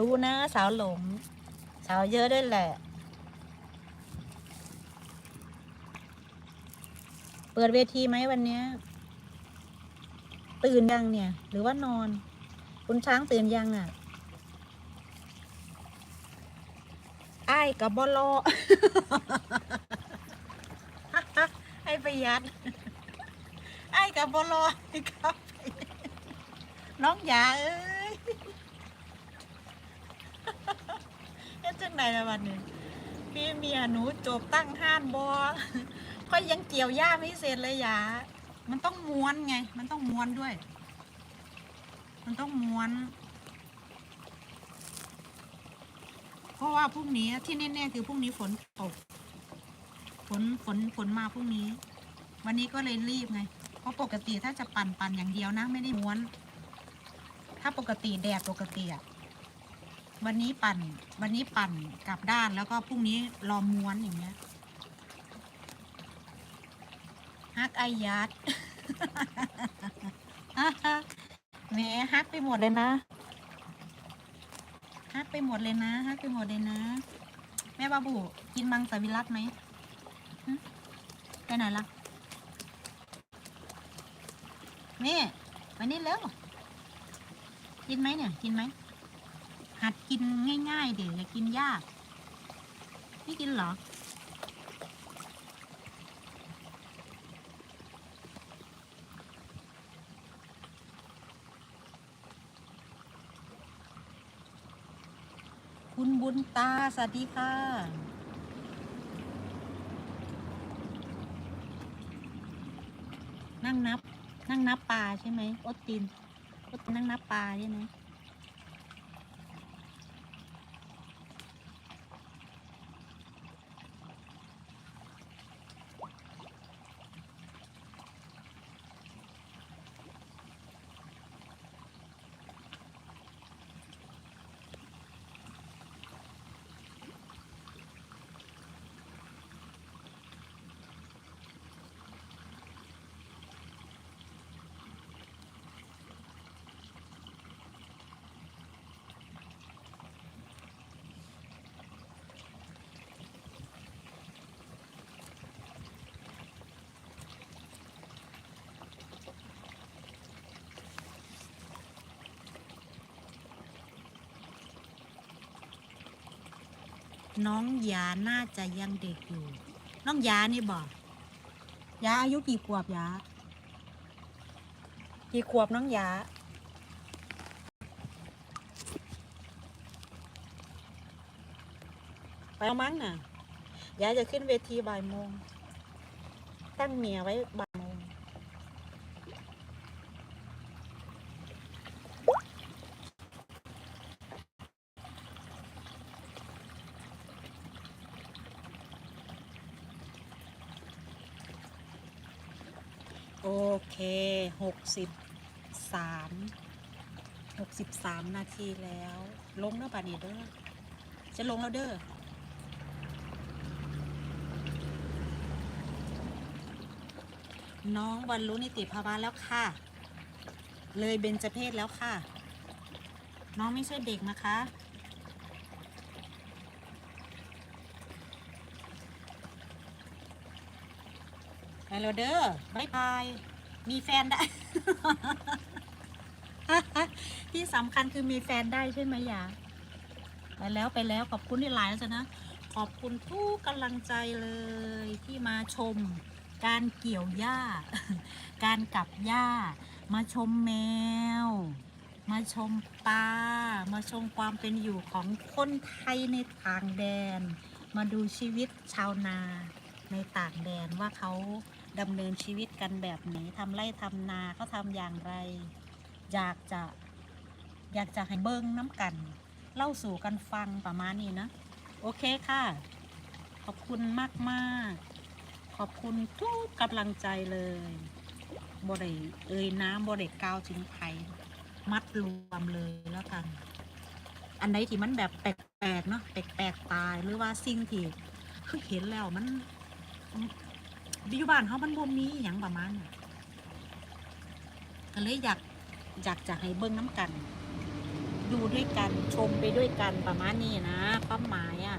รู้นะ สาวหลง สาวเยอะด้วยแหละ เปิดเวทีไหมวันนี้ ตื่นยังเนี่ย หรือว่านอน คุณช้างตื่นยังอะไอ้กับบอลอไอ้ประหยัดไอ้กับบอลอครับ น้องหยาเอ้ย เฮ็ดละวันนี้พี่เมียหนูจบตั้งห้านบอค่อยยังเกี่ยวหญ้าไม่เสร็จเลยยามันต้องม้วนไง มันต้องม้วนด้วย มันต้องม้วน เพราะว่าพรุ่งนี้ที่แน่ๆคือพรุ่งนี้ฝนตก ฝนฝนฝนมาพรุ่งนี้ วันนี้ก็เลยรีบไง เพราะปกติถ้าจะปั่นปั่นอย่างเดียวนะไม่ได้ม้วน ถ้าปกติแดดปกติอะ วันนี้ปั่น วันนี้ปั่นกลับด้านแล้วก็พรุ่งนี้รอม้วนอย่างเงี้ยฮักไอยัดแหมฮักไปหมดเลยนะฮักไปหมดเลยนะฮักไปหมดเลยนะ แม่บาบูกินมังสวิรัตไหมไปไหนล่ะนี่มานี่เร็วกินไหมเนี่ย กินไหม หัดกินง่าย ๆ เดี๋ยวอย่ากินยาก ไม่กินหรอ คุณบุญตา สวัสดีค่ะนั่งนับ นั่งนับปลาใช่ไหมโอดตินโอดตินนั่งนับปลาใช่ไหม น้องยาน่าจะยังเด็กอยู่ น้องยานี่บอกยาอายุกี่ขวบยากี่ขวบน้องยาไปเอามั้งน่ะยาจะขึ้นเวทีบ่ายโมง ตั้งเมียไว้บ่ายโมง โอ เคหกสิบสามหกสิบสามนาทีแล้ว ลงแล้วป่ะนี่เด้อ จะลงแล้วเด้อน้องบรรลุนิติภาวะแล้วค่ะ เลยเบญจเพศแล้วค่ะ น้องไม่ใช่เด็กนะคะ ไปแล้วเด้อบายบาย มีแฟนได้ ที่สำคัญคือมีแฟนได้ใช่ไหมยาไปแล้วไปแล้วขอบคุณที่ไลน์แล้วจ้ะนะ ขอบคุณทุกกำลังใจเลยที่มาชม การเกี่ยวหญ้า การกลับหญ้า มาชมแมว มาชมปลา มาชมความเป็นอยู่ของคนไทยในต่างแดน มาดูชีวิตชาวนาในต่างแดนว่าเขา ดำเนินชีวิตกันแบบไหนทำไร่ทำนาเขาทำอย่างไร อยากจะอยากจะให้เบิ้งน้ำกัน เล่าสู่กันฟังประมาณนี้นะ โอเคค่ะ ขอบคุณมากมากๆขอบคุณทุกกำลังใจเลยบริเอ่ยน้ำบริกาวถึงไทยมัดรวมเลยแล้วกัน อันไหนที่มันแบบแปลกๆเนาะแปลกๆตายหรือว่าสิ่งที่คือเห็นแล้วมัน อยู่บ้านเขามันบ่มีอหย่างประมาณนี้ก็เลยอยากอยากจะให้เบิ้งน้ำกัน ดูด้วยกันชมไปด้วยกันประมาณนี้นะความหมายอะ